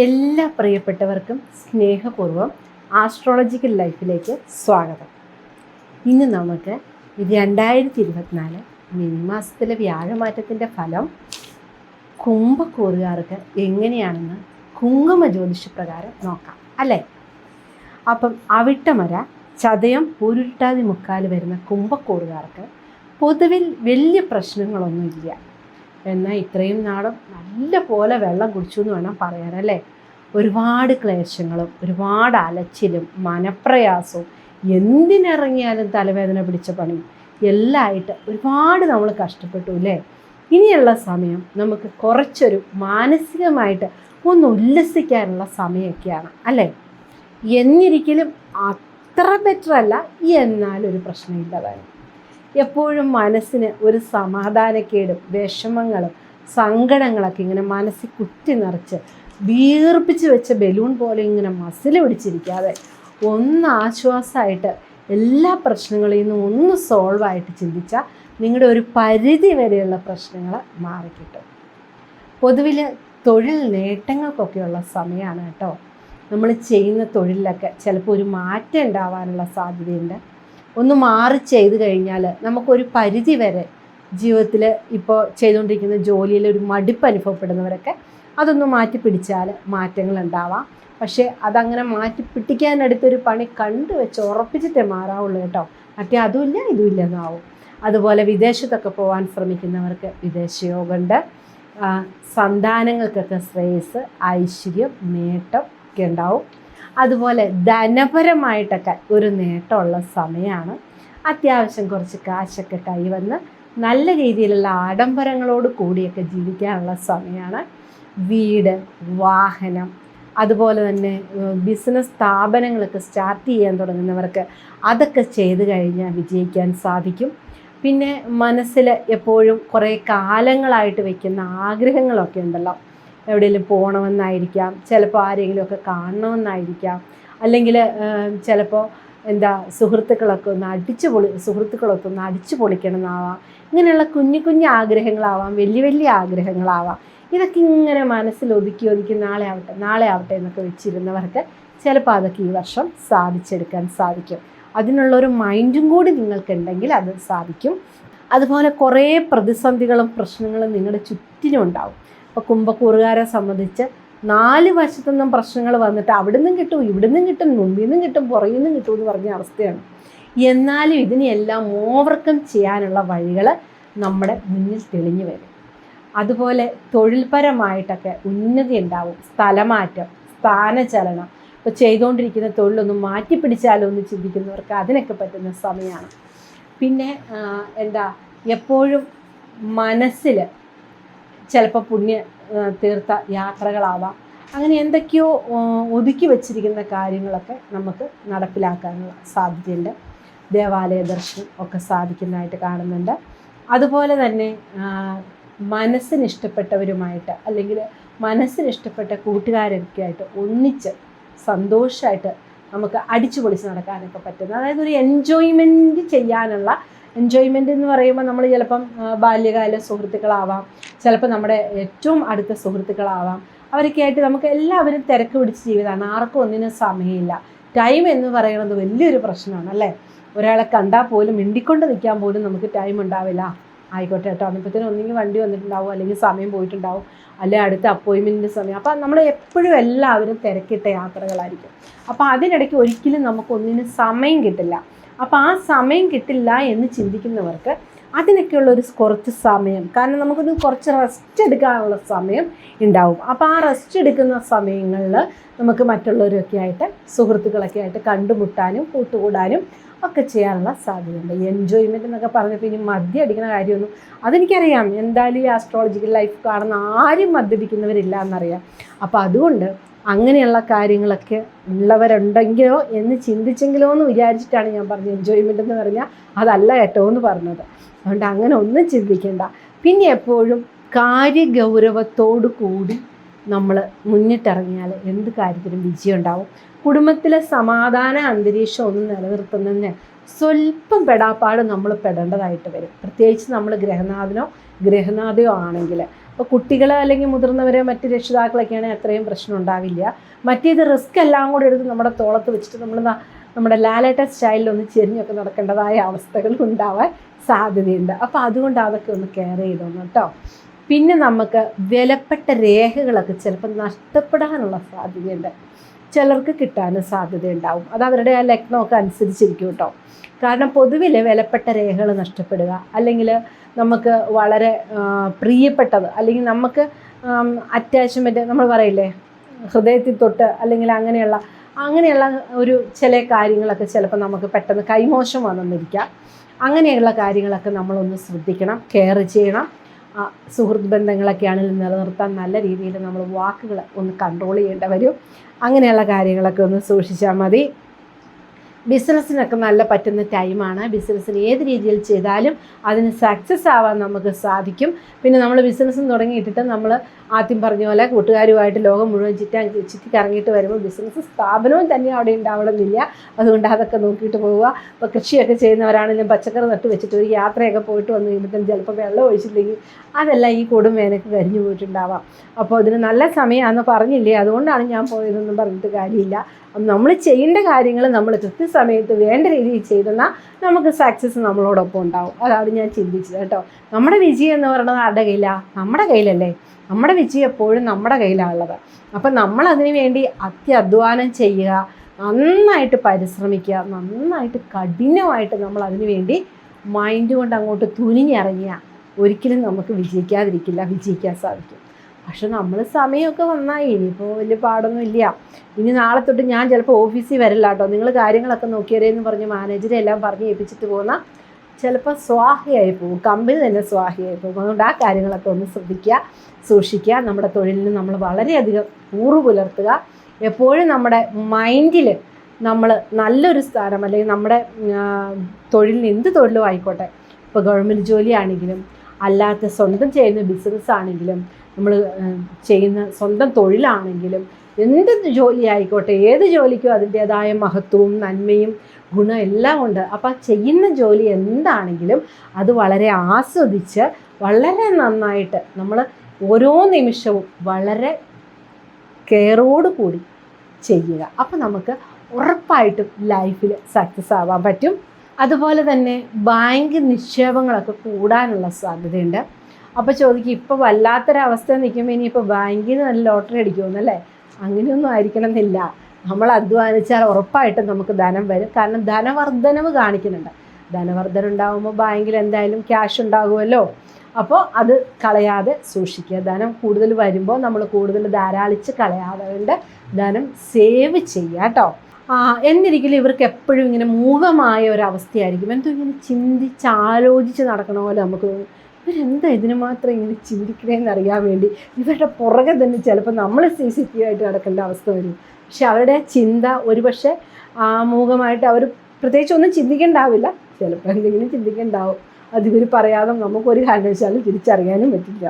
എല്ലാ പ്രിയപ്പെട്ടവർക്കും സ്നേഹപൂർവം ആസ്ട്രോളജിക്കൽ ലൈഫിലേക്ക് സ്വാഗതം. ഇന്ന് നമുക്ക് രണ്ടായിരത്തി ഇരുപത്തിനാല് മിനിമാസത്തിലെ മാസത്തിലെ വ്യാഴമാറ്റത്തിന്റെ ഫലം കുംഭക്കൂറുകാർക്ക് എങ്ങനെയാണെന്ന് കുങ്കുമ ജ്യോതിഷപ്രകാരം നോക്കാം അല്ലേ? അപ്പം അവിട്ടമര ചതയം പൂരുരുട്ടാതി മുക്കാൽ വരുന്ന കുംഭക്കൂറുകാർക്ക് പൊതുവിൽ വലിയ പ്രശ്നങ്ങളൊന്നുമില്ല. എന്നാൽ ഇത്രയും നാളും നല്ല പോലെ വെള്ളം കുടിച്ചു എന്ന് വേണം പറയാനല്ലേ ഒരുപാട് ക്ലേശങ്ങളും ഒരുപാട് അലച്ചിലും മനപ്രയാസവും എന്തിനിറങ്ങിയാലും തലവേദന പിടിച്ച പണി എല്ലാമായിട്ട് ഒരുപാട് നമ്മൾ കഷ്ടപ്പെട്ടു അല്ലേ? ഇനിയുള്ള സമയം നമുക്ക് കുറച്ചൊരു മാനസികമായിട്ട് ഒന്ന് ഉല്ലസിക്കാനുള്ള സമയമൊക്കെയാണ് അല്ലേ? എന്നിരിക്കലും അത്ര ബെറ്റർ അല്ല ഒരു പ്രശ്നമില്ല എപ്പോഴും മനസ്സിന് ഒരു സമാധാനക്കേടും വിഷമങ്ങളും സങ്കടങ്ങളൊക്കെ ഇങ്ങനെ മനസ്സിൽ കുത്തി നിറച്ച് വീർപ്പിച്ച് വെച്ച ബലൂൺ പോലെ ഇങ്ങനെ മസിൽ പിടിച്ചിരിക്കാതെ ഒന്ന് ആശ്വാസമായിട്ട് എല്ലാ പ്രശ്നങ്ങളിൽ നിന്നും ഒന്ന് സോൾവ് ആയിട്ട് ചിന്തിച്ചാൽ നിങ്ങളുടെ ഒരു പരിധി വരെയുള്ള പ്രശ്നങ്ങൾ മാറിക്കിട്ടും. പൊതുവിൽ തൊഴിൽ നേട്ടങ്ങൾക്കൊക്കെയുള്ള സമയമാണ് കേട്ടോ. നമ്മൾ ചെയ്യുന്ന തൊഴിലിലൊക്കെ ചിലപ്പോൾ ഒരു മാറ്റം ഉണ്ടാവാനുള്ള സാധ്യതയുണ്ട്. ഒന്ന് മാറി ചെയ്ത് കഴിഞ്ഞാൽ നമുക്കൊരു പരിധി വരെ ജീവിതത്തിൽ ഇപ്പോൾ ചെയ്തുകൊണ്ടിരിക്കുന്ന ജോലിയിൽ ഒരു മടുപ്പ് അനുഭവപ്പെടുന്നവരൊക്കെ അതൊന്ന് മാറ്റി പിടിച്ചാൽ മാറ്റങ്ങൾ ഉണ്ടാവാം പക്ഷേ അതങ്ങനെ മാറ്റി പിടിക്കാനടുത്തൊരു പണി കണ്ടു വെച്ച് ഉറപ്പിച്ചിട്ടേ മാറാവുള്ളൂ കേട്ടോ. മറ്റേ അതുമില്ല ഇതുമില്ല എന്നാവും അതുപോലെ വിദേശത്തൊക്കെ പോകാൻ ശ്രമിക്കുന്നവർക്ക് വിദേശയോഗമുണ്ട് യോഗമുണ്ട് സന്താനങ്ങൾക്കൊക്കെ ശ്രേയസ് ഐശ്വര്യം നേട്ടം ഒക്കെ ഉണ്ടാവും. അതുപോലെ ധനപരമായിട്ടൊക്കെ ഒരു നേട്ടമുള്ള സമയമാണ് അത്യാവശ്യം കുറച്ച് കാശൊക്കെ കൈവന്ന് നല്ല രീതിയിലുള്ള ആഡംബരങ്ങളോട് കൂടിയൊക്കെ ജീവിക്കാനുള്ള സമയമാണ് വീട് വാഹനം അതുപോലെ തന്നെ ബിസിനസ് സ്ഥാപനങ്ങളൊക്കെ സ്റ്റാർട്ട് ചെയ്യാൻ തുടങ്ങുന്നവർക്ക് അതൊക്കെ ചെയ്തു കഴിഞ്ഞാൽ വിജയിക്കാൻ സാധിക്കും. പിന്നെ മനസ്സിൽ എപ്പോഴും കുറേ കാലങ്ങളായിട്ട് വയ്ക്കുന്ന ആഗ്രഹങ്ങളൊക്കെ ഉണ്ടല്ലോ. എവിടെയെങ്കിലും പോകണമെന്നായിരിക്കാം. ചിലപ്പോൾ ആരെങ്കിലുമൊക്കെ കാണണമെന്നായിരിക്കാം. അല്ലെങ്കിൽ ചിലപ്പോൾ എന്താ സുഹൃത്തുക്കളൊക്കെ ഒന്ന് അടിച്ചു പൊളി സുഹൃത്തുക്കളൊക്കെ ഒന്ന് അടിച്ചു പൊളിക്കണമെന്നാവാം. ഇങ്ങനെയുള്ള കുഞ്ഞു കുഞ്ഞു ആഗ്രഹങ്ങളാവാം. വലിയ വലിയ ആഗ്രഹങ്ങളാവാം. ഇതൊക്കെ ഇങ്ങനെ മനസ്സിൽ ഒതുക്കി ഒതുക്കി നാളെ ആവട്ടെ നാളെ ആവട്ടെ എന്നൊക്കെ വെച്ചിരുന്നവർക്ക് ചിലപ്പോൾ അതൊക്കെ ഈ വർഷം സാധിച്ചെടുക്കാൻ സാധിക്കും. അതിനുള്ളൊരു മൈൻഡും കൂടി നിങ്ങൾക്കുണ്ടെങ്കിൽ അത് സാധിക്കും. അതുപോലെ കുറേ പ്രതിസന്ധികളും പ്രശ്നങ്ങളും നിങ്ങളുടെ ചുറ്റിനും ഉണ്ടാവും. ഇപ്പോൾ കുംഭക്കൂറുകാരെ സംബന്ധിച്ച് നാല് വശത്തുനിന്നും പ്രശ്നങ്ങൾ വന്നിട്ട് അവിടെ നിന്നും കിട്ടും ഇവിടെ നിന്നും കിട്ടും മുമ്പിൽ നിന്നും കിട്ടും പുറകിൽ നിന്നും കിട്ടും എന്ന് പറഞ്ഞ അവസ്ഥയാണ്. എന്നാലും ഇതിനെയെല്ലാം ഓവർകം ചെയ്യാനുള്ള വഴികൾ നമ്മുടെ മുന്നിൽ തെളിഞ്ഞു വരും. അതുപോലെ തൊഴിൽപരമായിട്ടൊക്കെ ഉന്നതി ഉണ്ടാവും. സ്ഥലമാറ്റം സ്ഥാനചലനം. ഇപ്പോൾ ചെയ്തുകൊണ്ടിരിക്കുന്ന തൊഴിലൊന്നും മാറ്റി പിടിച്ചാലോ എന്ന് ചിന്തിക്കുന്നവർക്ക് അതിനൊക്കെ പറ്റുന്ന സമയമാണ്. പിന്നെ എന്താ എപ്പോഴും മനസ്സിൽ ചിലപ്പോൾ പുണ്യ തീർത്ഥ യാത്രകളാവാം. അങ്ങനെ എന്തൊക്കെയോ ഒതുക്കി വച്ചിരിക്കുന്ന കാര്യങ്ങളൊക്കെ നമുക്ക് നടപ്പിലാക്കാനുള്ള സാധ്യതയുണ്ട്. ദേവാലയ ദർശനം ഒക്കെ സാധിക്കുന്നതായിട്ട് കാണുന്നുണ്ട്. അതുപോലെ തന്നെ മനസ്സിന് ഇഷ്ടപ്പെട്ടവരുമായിട്ട് അല്ലെങ്കിൽ മനസ്സിന് ഇഷ്ടപ്പെട്ട കൂട്ടുകാരൊക്കെ ആയിട്ട് ഒന്നിച്ച് സന്തോഷമായിട്ട് നമുക്ക് അടിച്ചു പൊളിച്ച് നടക്കാനൊക്കെ പറ്റുന്ന അതായത് ഒരു എൻജോയ്മെന്റ് ചെയ്യാനുള്ള എൻജോയ്മെന്റ് എന്ന് പറയുമ്പോൾ നമ്മൾ ചിലപ്പം ബാല്യകാല സുഹൃത്തുക്കളാവാം. ചിലപ്പോൾ നമ്മുടെ ഏറ്റവും അടുത്ത സുഹൃത്തുക്കളാവാം. അവരൊക്കെ ആയിട്ട് നമുക്ക് എല്ലാവരും തിരക്ക് പിടിച്ച ജീവിതമാണ്. ആർക്കും ഒന്നിനും സമയമില്ല. ടൈം എന്ന് പറയുന്നത് വലിയൊരു പ്രശ്നമാണ് അല്ലേ? ഒരാളെ കണ്ടാൽ പോലും മിണ്ടിക്കൊണ്ട് നിൽക്കാൻ പോലും നമുക്ക് ടൈം ഉണ്ടാവില്ല. ആയിക്കോട്ടെ കേട്ടോ. തന്നെ ഒന്നെങ്കിൽ വണ്ടി വന്നിട്ടുണ്ടാവും അല്ലെങ്കിൽ സമയം പോയിട്ടുണ്ടാവും അല്ലെങ്കിൽ അടുത്ത അപ്പോയിൻമെന്റിന്റെ സമയം. അപ്പോൾ നമ്മൾ എപ്പോഴും എല്ലാവരും തിരക്കിട്ട യാത്രകളായിരിക്കും. അപ്പോൾ അതിനിടയ്ക്ക് ഒരിക്കലും നമുക്കൊന്നിനും സമയം കിട്ടില്ല. അപ്പോൾ ആ സമയം കിട്ടില്ല എന്ന് ചിന്തിക്കുന്നവർക്ക് അതിനൊക്കെയുള്ള ഒരു കുറച്ച് സമയം കാരണം നമുക്കൊന്ന് കുറച്ച് റെസ്റ്റ് എടുക്കാനുള്ള സമയം ഉണ്ടാവും. അപ്പോൾ ആ റെസ്റ്റ് എടുക്കുന്ന സമയങ്ങളിൽ നമുക്ക് മറ്റുള്ളവരൊക്കെ ആയിട്ട് സുഹൃത്തുക്കളൊക്കെ ആയിട്ട് കണ്ടുമുട്ടാനും കൂട്ടുകൂടാനും ഒക്കെ ചെയ്യാനുള്ള സാധ്യതയുണ്ട്. എൻജോയ്മെന്റ് എന്നൊക്കെ പറഞ്ഞപ്പോൾ ഇനി മദ്യം അടിക്കുന്ന കാര്യമൊന്നും അതെനിക്കറിയാം. എന്തായാലും ഈ ആസ്ട്രോളജിക്കൽ ലൈഫ് കാണുന്ന ആരും മദ്യപിക്കുന്നവരില്ല എന്നറിയാം. അപ്പോൾ അതുകൊണ്ട് അങ്ങനെയുള്ള കാര്യങ്ങളൊക്കെ ഉള്ളവരുണ്ടെങ്കിലോ എന്ന് ചിന്തിച്ചെങ്കിലോ എന്ന് വിചാരിച്ചിട്ടാണ് ഞാൻ പറഞ്ഞത് എൻജോയ്മെന്റ് എന്ന് പറഞ്ഞാൽ അതല്ല കേട്ടോ എന്ന് പറഞ്ഞത്. അതുകൊണ്ട് അങ്ങനെ ഒന്നും ചിന്തിക്കേണ്ട. പിന്നെ എപ്പോഴും കാര്യഗൗരവത്തോടു കൂടി നമ്മൾ മുന്നിട്ടിറങ്ങിയാൽ എന്ത് കാര്യത്തിലും വിജയം ഉണ്ടാവും കുടുംബത്തിലെ സമാധാന അന്തരീക്ഷം ഒന്ന് നിലനിർത്തുന്നതിന് സ്വല്പം പെടാപ്പാട് നമ്മൾ പെടേണ്ടതായിട്ട് വരും. പ്രത്യേകിച്ച് നമ്മൾ ഗ്രഹനാഥനോ ഗ്രഹനാഥയോ ആണെങ്കിൽ അപ്പോൾ കുട്ടികൾ അല്ലെങ്കിൽ മുതിർന്നവരെ മറ്റ് രക്ഷിതാക്കളൊക്കെയാണെങ്കിൽ അത്രയും പ്രശ്നം ഉണ്ടാവില്ല. മറ്റേത് റിസ്ക് എല്ലാം കൂടി എടുത്ത് നമ്മുടെ തോളത്ത് വെച്ചിട്ട് നമ്മൾ നമ്മുടെ ലാലേട്ട സ്റ്റൈലിൽ ഒന്ന് ചെരിഞ്ഞൊക്കെ നടക്കേണ്ടതായ അവസ്ഥകൾ ഉണ്ടാവാൻ സാധ്യതയുണ്ട്. അപ്പോൾ അതുകൊണ്ട് അതൊക്കെ ഒന്ന് കെയർ ചെയ്തോന്നു കേട്ടോ. പിന്നെ നമുക്ക് വിലപ്പെട്ട രേഖകളൊക്കെ ചിലപ്പോൾ നഷ്ടപ്പെടാനുള്ള സാധ്യതയുണ്ട്. ചിലർക്ക് കിട്ടാനും സാധ്യതയുണ്ടാവും അത് അവരുടെ ആ ലഗ്നമൊക്കെ അനുസരിച്ചിരിക്കും കേട്ടോ. കാരണം പൊതുവിൽ വിലപ്പെട്ട രേഖകൾ നഷ്ടപ്പെടുക അല്ലെങ്കിൽ നമുക്ക് വളരെ പ്രിയപ്പെട്ടത് അല്ലെങ്കിൽ നമുക്ക് അറ്റാച്ച്മെന്റ് നമ്മൾ പറയില്ലേ ഹൃദയത്തിൽ തൊട്ട് അല്ലെങ്കിൽ അങ്ങനെയുള്ള അങ്ങനെയുള്ള ഒരു ചില കാര്യങ്ങളൊക്കെ ചിലപ്പോൾ നമുക്ക് പെട്ടെന്ന് കൈമോശം വന്നിരിക്കാം. അങ്ങനെയുള്ള കാര്യങ്ങളൊക്കെ നമ്മളൊന്ന് ശ്രദ്ധിക്കണം കെയർ ചെയ്യണം. സുഹൃത്ത് ബന്ധങ്ങളൊക്കെയാണ് നിലനിർത്താൻ നല്ല രീതിയിൽ നമ്മൾ വാക്കുകൾ ഒന്ന് കൺട്രോൾ ചെയ്യേണ്ട വരും. അങ്ങനെയുള്ള കാര്യങ്ങളൊക്കെ ഒന്ന് സൂക്ഷിച്ചാൽ മതി. ബിസിനസ്സിനൊക്കെ നല്ല പറ്റുന്ന ടൈമാണ്. ബിസിനസ്സിന് ഏത് രീതിയിൽ ചെയ്താലും അതിന് സക്സസ് ആവാൻ നമുക്ക് സാധിക്കും. പിന്നെ നമ്മൾ ബിസിനസ് തുടങ്ങിയിട്ടിട്ട് നമ്മൾ ആദ്യം പറഞ്ഞ പോലെ കൂട്ടുകാരുമായിട്ട് ലോകം മുഴുവൻ ചുറ്റാൻ ചുറ്റി കറങ്ങിയിട്ട് വരുമ്പോൾ ബിസിനസ് സ്ഥാപനവും തന്നെ അവിടെ ഉണ്ടാവണമെന്നില്ല. അതുകൊണ്ട് അതൊക്കെ നോക്കിയിട്ട് പോവുക. ഇപ്പോൾ കൃഷിയൊക്കെ ചെയ്യുന്നവരാണെങ്കിലും പച്ചക്കറി നട്ട് വെച്ചിട്ട് ഒരു യാത്രയൊക്കെ പോയിട്ട് വന്നു കഴിയുമ്പോഴത്തേക്കും ചിലപ്പോൾ വെള്ളം ഒഴിച്ചില്ലെങ്കിൽ അതെല്ലാം ഈ കൊടും വേനൊക്കെ കരിഞ്ഞു പോയിട്ടുണ്ടാവാം. അപ്പോൾ ഇതിന് നല്ല സമയമാണെന്ന് പറഞ്ഞില്ലേ? അതുകൊണ്ടാണ് ഞാൻ പോയതെന്നും പറഞ്ഞിട്ട് കാര്യമില്ല. നമ്മൾ ചെയ്യേണ്ട കാര്യങ്ങൾ നമ്മൾ കൃത്യസമയത്ത് വേണ്ട രീതിയിൽ ചെയ്തെന്നാൽ നമുക്ക് സക്സസ് നമ്മളോടൊപ്പം ഉണ്ടാവും. അതാണ് ഞാൻ ചിന്തിച്ചത് കേട്ടോ. നമ്മുടെ വിജയം എന്ന് പറയുന്നത് ആരുടെ കയ്യിലാണ് നമ്മുടെ കയ്യിലല്ലേ. നമ്മുടെ വിജയം എപ്പോഴും നമ്മുടെ കയ്യിലാണുള്ളത് അപ്പം നമ്മൾ അതിനു വേണ്ടി അത്യധ്വാനം ചെയ്യുക നന്നായിട്ട് പരിശ്രമിക്കുക നന്നായിട്ട് കഠിനമായിട്ട് നമ്മൾ അതിനു വേണ്ടി മൈൻഡ് കൊണ്ട് അങ്ങോട്ട് തുനിഞ്ഞിറങ്ങിയ ഒരിക്കലും നമുക്ക് വിജയിക്കാതിരിക്കില്ല വിജയിക്കാൻ സാധിക്കും. പക്ഷെ നമ്മൾ സമയമൊക്കെ വന്നായി ഇനിയിപ്പോൾ വലിയ പാടൊന്നും ഇല്ല. ഇനി നാളെ തൊട്ട് ഞാൻ ചിലപ്പോൾ ഓഫീസിൽ വരില്ല കേട്ടോ. നിങ്ങൾ കാര്യങ്ങളൊക്കെ നോക്കിയരേന്ന് പറഞ്ഞ് മാനേജറെ എല്ലാം പറഞ്ഞ് ഏൽപ്പിച്ചിട്ട് പോകുന്ന ചിലപ്പോൾ സ്വാഹിയായി പോകും. കമ്പനി തന്നെ സ്വാഹിയായി പോകും. അതുകൊണ്ട് ആ കാര്യങ്ങളൊക്കെ ഒന്ന് ശ്രദ്ധിക്കുക സൂക്ഷിക്കുക. നമ്മുടെ തൊഴിലിന് നമ്മൾ വളരെയധികം കൂറു പുലർത്തുക എപ്പോഴും നമ്മുടെ മൈൻഡിൽ നമ്മൾ നല്ലൊരു സ്ഥാനം അല്ലെങ്കിൽ നമ്മുടെ തൊഴിലിന് എന്ത് തൊഴിലും ആയിക്കോട്ടെ. ഇപ്പോൾ ഗവൺമെന്റ് ജോലിയാണെങ്കിലും അല്ലാത്ത സ്വന്തം ചെയ്യുന്ന ബിസിനസ് ആണെങ്കിലും നമ്മൾ ചെയ്യുന്ന സ്വന്തം തൊഴിലാണെങ്കിലും എന്ത് ജോലി ആയിക്കോട്ടെ ഏത് ജോലിക്കും അതിന്റേതായ മഹത്വവും നന്മയും ഗുണം എല്ലാം ഉണ്ട്. അപ്പോൾ ചെയ്യുന്ന ജോലി എന്താണെങ്കിലും അത് വളരെ ആസ്വദിച്ച് വളരെ നന്നായിട്ട് നമ്മൾ ഓരോ നിമിഷവും വളരെ കെയറോട് കൂടി ചെയ്യുക. അപ്പോൾ നമുക്ക് ഉറപ്പായിട്ടും ലൈഫിൽ സക്സസ് ആവാൻ പറ്റും. അതുപോലെ തന്നെ ബാങ്ക് നിക്ഷേപങ്ങളൊക്കെ കൂടാനുള്ള സാധ്യതയുണ്ട്. അപ്പോൾ ചോദിക്കും ഇപ്പോൾ വല്ലാത്തൊരവസ്ഥ നിൽക്കുമ്പോൾ ഇനിയിപ്പോൾ ബാങ്കിൽ നിന്ന് നല്ല ലോട്ടറി അടിക്കുമെന്നല്ലേ അങ്ങനെയൊന്നും ആയിരിക്കണം എന്നില്ല നമ്മൾ അധ്വാനിച്ചാൽ ഉറപ്പായിട്ടും നമുക്ക് ധനം വരും. കാരണം ധനവർദ്ധനവ് കാണിക്കുന്നുണ്ട്. ധനവർദ്ധന ഉണ്ടാകുമ്പോൾ ബാങ്കിൽ എന്തായാലും ക്യാഷ് ഉണ്ടാകുമല്ലോ. അപ്പോൾ അത് കളയാതെ സൂക്ഷിക്കുക. ധനം കൂടുതൽ വരുമ്പോൾ നമ്മൾ കൂടുതൽ ധാരാളിച്ച് കളയാതെ കൊണ്ട് ധനം സേവ് ചെയ്യുക കേട്ടോ. എന്നിരിക്കലും ഇവർക്ക് എപ്പോഴും ഇങ്ങനെ മൂകമായ ഒരു അവസ്ഥയായിരിക്കും. എന്തോ ഇങ്ങനെ ചിന്തിച്ച് ആലോചിച്ച് നടക്കണ പോലെ നമുക്ക് തോന്നും. ഇവരെന്താ ഇതിന് മാത്രം ഇങ്ങനെ ചിന്തിക്കണേന്ന് അറിയാൻ വേണ്ടി? ഇവരുടെ പുറകെ തന്നെ ചിലപ്പോൾ നമ്മൾ സി സി ടി ആയിട്ട് നടക്കേണ്ട അവസ്ഥ വരും. പക്ഷെ അവരുടെ ചിന്ത ഒരുപക്ഷെ ആമുഖമായിട്ട് അവർ പ്രത്യേകിച്ച് ഒന്നും ചിന്തിക്കണ്ടാവില്ല. ചിലപ്പോൾ എന്തെങ്കിലും ചിന്തിക്കണ്ടാവും. അതിവർ പറയാതെ നമുക്കൊരു കാരണവശാലും തിരിച്ചറിയാനും പറ്റില്ല.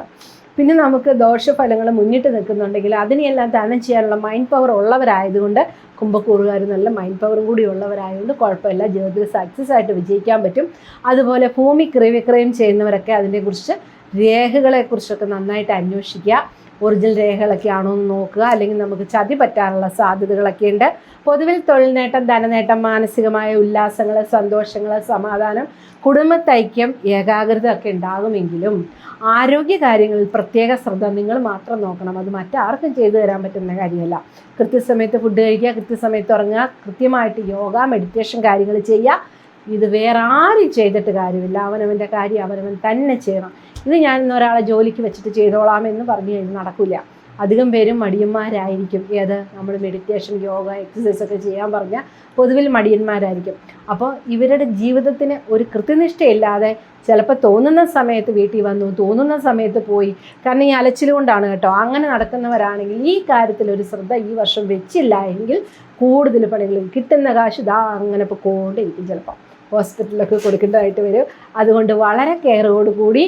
പിന്നെ നമുക്ക് ദോഷഫലങ്ങൾ മുന്നിട്ട് നിൽക്കുന്നുണ്ടെങ്കിൽ അതിനെയെല്ലാം തരണം ചെയ്യാനുള്ള മൈൻഡ് പവർ ഉള്ളവരായതുകൊണ്ട് കുംഭക്കൂറുകാർ നല്ല മൈൻഡ് പവറും കൂടി ഉള്ളവരായതുകൊണ്ട് കുഴപ്പമില്ല. ജീവിതത്തിൽ സക്സസ് ആയിട്ട് വിജയിക്കാൻ പറ്റും. അതുപോലെ ഭൂമി ക്രയവിക്രയം ചെയ്യുന്നവരൊക്കെ അതിനെക്കുറിച്ച് രേഖകളെക്കുറിച്ചൊക്കെ നന്നായിട്ട് അന്വേഷിക്കുക. ഒറിജിനൽ രേഖകളൊക്കെ ആണോ എന്ന് നോക്കുക. അല്ലെങ്കിൽ നമുക്ക് ചതി പറ്റാനുള്ള സാധ്യതകളൊക്കെ ഉണ്ട്. പൊതുവിൽ തൊഴിൽ നേട്ടം ധനനേട്ടം മാനസികമായ ഉല്ലാസങ്ങൾ സന്തോഷങ്ങൾ സമാധാനം കുടുംബത്തൈക്യം ഏകാഗ്രത ഒക്കെ ഉണ്ടാകുമെങ്കിലും ആരോഗ്യ കാര്യങ്ങളിൽ പ്രത്യേക ശ്രദ്ധ നിങ്ങൾ മാത്രം നോക്കണം. അത് മറ്റാർക്കും ചെയ്തു തരാൻ പറ്റുന്ന കാര്യമല്ല. കൃത്യസമയത്ത് ഫുഡ് കഴിക്കുക കൃത്യസമയത്ത് ഉറങ്ങുക കൃത്യമായിട്ട് യോഗ മെഡിറ്റേഷൻ കാര്യങ്ങൾ ചെയ്യുക ഇത് വേറെ ആരും ചെയ്തിട്ട് കാര്യമില്ല. അവനവന്റെ കാര്യം അവനവൻ തന്നെ ചെയ്യണം. ഇത് ഞാൻ ഒരാളെ ജോലിക്ക് വെച്ചിട്ട് ചെയ്തോളാം എന്ന് പറഞ്ഞു കഴിഞ്ഞാൽ നടക്കില്ല അധികം പേരും മടിയന്മാരായിരിക്കും. ഏത്? നമ്മൾ മെഡിറ്റേഷൻ യോഗ എക്സസൈസ് ഒക്കെ ചെയ്യാൻ പറഞ്ഞാൽ പൊതുവിൽ മടിയന്മാരായിരിക്കും. അപ്പോൾ ഇവരുടെ ജീവിതത്തിന് ഒരു കൃത്യനിഷ്ഠയില്ലാതെ ചിലപ്പോൾ തോന്നുന്ന സമയത്ത് വീട്ടിൽ വന്നു തോന്നുന്ന സമയത്ത് പോയി. കാരണം ഈ അലച്ചിലുകൊണ്ടാണ് കേട്ടോ. അങ്ങനെ നടക്കുന്നവരാണെങ്കിൽ ഈ കാര്യത്തിൽ ഒരു ശ്രദ്ധ ഈ വർഷം വെച്ചില്ല എങ്കിൽ കൂടുതൽ പണികൾ കിട്ടുന്ന കാശ് ഇതാ അങ്ങനെ പോയിക്കൊണ്ടിരിക്കും ചിലപ്പോൾ ഹോസ്പിറ്റലിലൊക്കെ കൊടുക്കേണ്ടതായിട്ട് വരും. അതുകൊണ്ട് വളരെ കെയറോടുകൂടി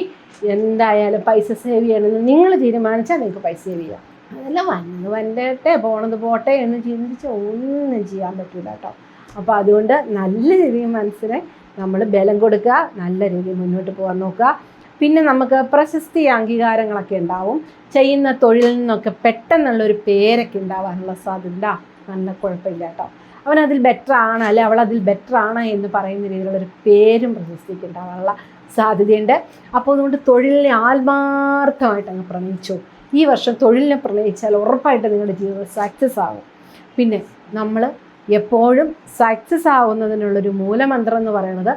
എന്തായാലും പൈസ സേവ് ചെയ്യണമെന്ന് നിങ്ങൾ തീരുമാനിച്ചാൽ നിങ്ങൾക്ക് പൈസ സേവ് ചെയ്യാം. അതല്ല വന്ന് വന്നിട്ടെ പോണത് പോട്ടെ എന്ന് ചിന്തിച്ച് ഒന്നും ചെയ്യാൻ പറ്റില്ല കേട്ടോ. അപ്പോൾ അതുകൊണ്ട് നല്ല രീതിയിൽ മനസ്സിനെ നമ്മൾ ബലം കൊടുക്കുക നല്ല രീതിയിൽ മുന്നോട്ട് പോകാൻ നോക്കുക. പിന്നെ നമുക്ക് പ്രശസ്തി അംഗീകാരങ്ങളൊക്കെ ഉണ്ടാവും. ചെയ്യുന്ന തൊഴിലിൽ നിന്നൊക്കെ പെട്ടെന്നുള്ളൊരു പേരൊക്കെ ഉണ്ടാവാനുള്ള സാധ്യത നല്ല കുഴപ്പമില്ല കേട്ടോ. അവൻ അതിൽ ബെറ്റർ ആണ് അല്ലെ അവൾ അതിൽ ബെറ്റർ ആണ് എന്ന് പറയുന്ന രീതിയിലുള്ളൊരു പേരും പ്രശസ്തിക്ക് ഉണ്ടാവാനുള്ള സാധ്യതയുണ്ട്. അപ്പോൾ അതുകൊണ്ട് തൊഴിലിനെ ആത്മാർത്ഥമായിട്ട് അങ്ങ് പ്രണയിച്ചു. ഈ വർഷം തൊഴിലിനെ പ്രണയിച്ചാൽ ഉറപ്പായിട്ട് നിങ്ങളുടെ ജീവിതം സക്സസ് ആകും പിന്നെ നമ്മൾ എപ്പോഴും സക്സസ് ആവുന്നതിനുള്ളൊരു മൂലമന്ത്രം എന്ന് പറയുന്നത്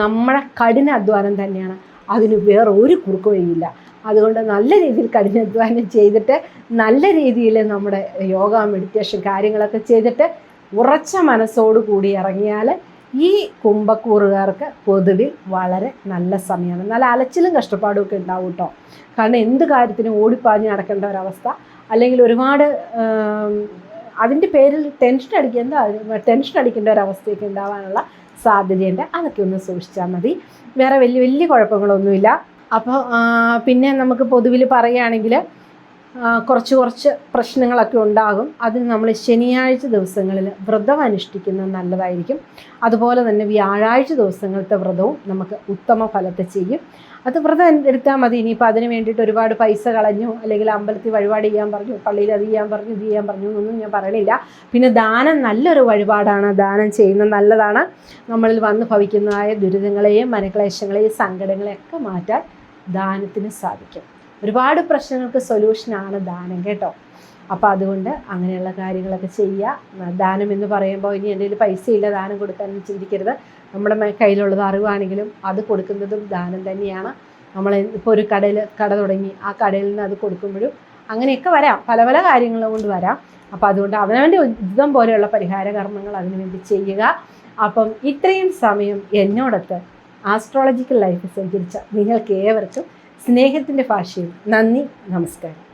നമ്മുടെ കഠിന അധ്വാനം തന്നെയാണ്. അതിന് വേറെ ഒരു കുറുക്ക് വഴിയില്ല അതുകൊണ്ട് നല്ല രീതിയിൽ കഠിനാധ്വാനം ചെയ്തിട്ട് നല്ല രീതിയിൽ നമ്മുടെ യോഗ മെഡിറ്റേഷൻ കാര്യങ്ങളൊക്കെ ചെയ്തിട്ട് ഉറച്ച മനസ്സോടു കൂടി ഇറങ്ങിയാൽ ഈ കുംഭക്കൂറുകാർക്ക് പൊതുവിൽ വളരെ നല്ല സമയമാണ്. നല്ല അലച്ചിലും കഷ്ടപ്പാടും ഒക്കെ ഉണ്ടാവും കേട്ടോ കാരണം എന്ത് കാര്യത്തിനും ഓടിപ്പാഞ്ഞ് നടക്കേണ്ട ഒരവസ്ഥ. അല്ലെങ്കിൽ ഒരുപാട് അതിന്റെ പേരിൽ ടെൻഷൻ അടിക്കേണ്ട ടെൻഷൻ അടിക്കേണ്ട ഒരവസ്ഥയൊക്കെ ഉണ്ടാവാനുള്ള സാധ്യതയുണ്ട്. അതൊക്കെ ഒന്ന് സൂക്ഷിച്ചാൽ മതി. വേറെ വലിയ വലിയ കുഴപ്പങ്ങളൊന്നുമില്ല. അപ്പോൾ പിന്നെ നമുക്ക് പൊതുവിൽ പറയുകയാണെങ്കിൽ കുറച്ച് കുറച്ച് പ്രശ്നങ്ങളൊക്കെ ഉണ്ടാകും. അതിന് നമ്മൾ ശനിയാഴ്ച ദിവസങ്ങളിൽ വ്രതം അനുഷ്ഠിക്കുന്നത് നല്ലതായിരിക്കും. അതുപോലെ തന്നെ വ്യാഴാഴ്ച ദിവസങ്ങളത്തെ വ്രതവും നമുക്ക് ഉത്തമ ഫലത്തെ ചെയ്യും. അത് വ്രതം എടുത്താൽ മതി. ഇനിയിപ്പോൾ അതിന് വേണ്ടിയിട്ട് ഒരുപാട് പൈസ കളഞ്ഞു അല്ലെങ്കിൽ അമ്പലത്തിൽ വഴിപാട് ചെയ്യാൻ പറഞ്ഞു പള്ളിയിൽ അത് ചെയ്യാൻ പറഞ്ഞു ഇത് ചെയ്യാൻ പറഞ്ഞു എന്നൊന്നും ഞാൻ പറയണില്ല. പിന്നെ ദാനം നല്ലൊരു വഴിപാടാണ്. ദാനം ചെയ്യുന്നത് നല്ലതാണ്. നമ്മളിൽ വന്ന് ഭവിക്കുന്നതായ ദുരിതങ്ങളെയും മനക്ലേശങ്ങളെയും സങ്കടങ്ങളെയൊക്കെ മാറ്റാൻ ദാനത്തിന് സാധിക്കും. ഒരുപാട് പ്രശ്നങ്ങൾക്ക് സൊല്യൂഷനാണ് ദാനം കേട്ടോ. അപ്പോൾ അതുകൊണ്ട് അങ്ങനെയുള്ള കാര്യങ്ങളൊക്കെ ചെയ്യുക ദാനം എന്ന് പറയുമ്പോൾ ഇനി എന്റെ കയ്യിൽ പൈസ ഇല്ല ദാനം കൊടുക്കാൻ ചിന്തിക്കരുത്. നമ്മുടെ കയ്യിലുള്ളത് അറിവാണെങ്കിലും അത് കൊടുക്കുന്നതും ദാനം തന്നെയാണ്. നമ്മൾ ഇപ്പോൾ ഒരു കടയിൽ കട തുടങ്ങി ആ കടയിൽ നിന്ന് അത് കൊടുക്കുമ്പോഴും അങ്ങനെയൊക്കെ വരാം. പല പല കാര്യങ്ങൾ കൊണ്ട് വരാം. അപ്പോൾ അതുകൊണ്ട് അവനവന്റെ ഉചിതം പോലെയുള്ള പരിഹാര കർമ്മങ്ങൾ അതിനുവേണ്ടി ചെയ്യുക. അപ്പം ഇത്രയും സമയം എന്നോടൊത്ത് ആസ്ട്രോളജിക്കൽ ലൈഫ് സഞ്ചരിച്ച നിങ്ങൾക്ക് ഏവർക്കും സ്നേഹത്തിന്റെ ഭാഷയിൽ നന്ദി നമസ്കാരം.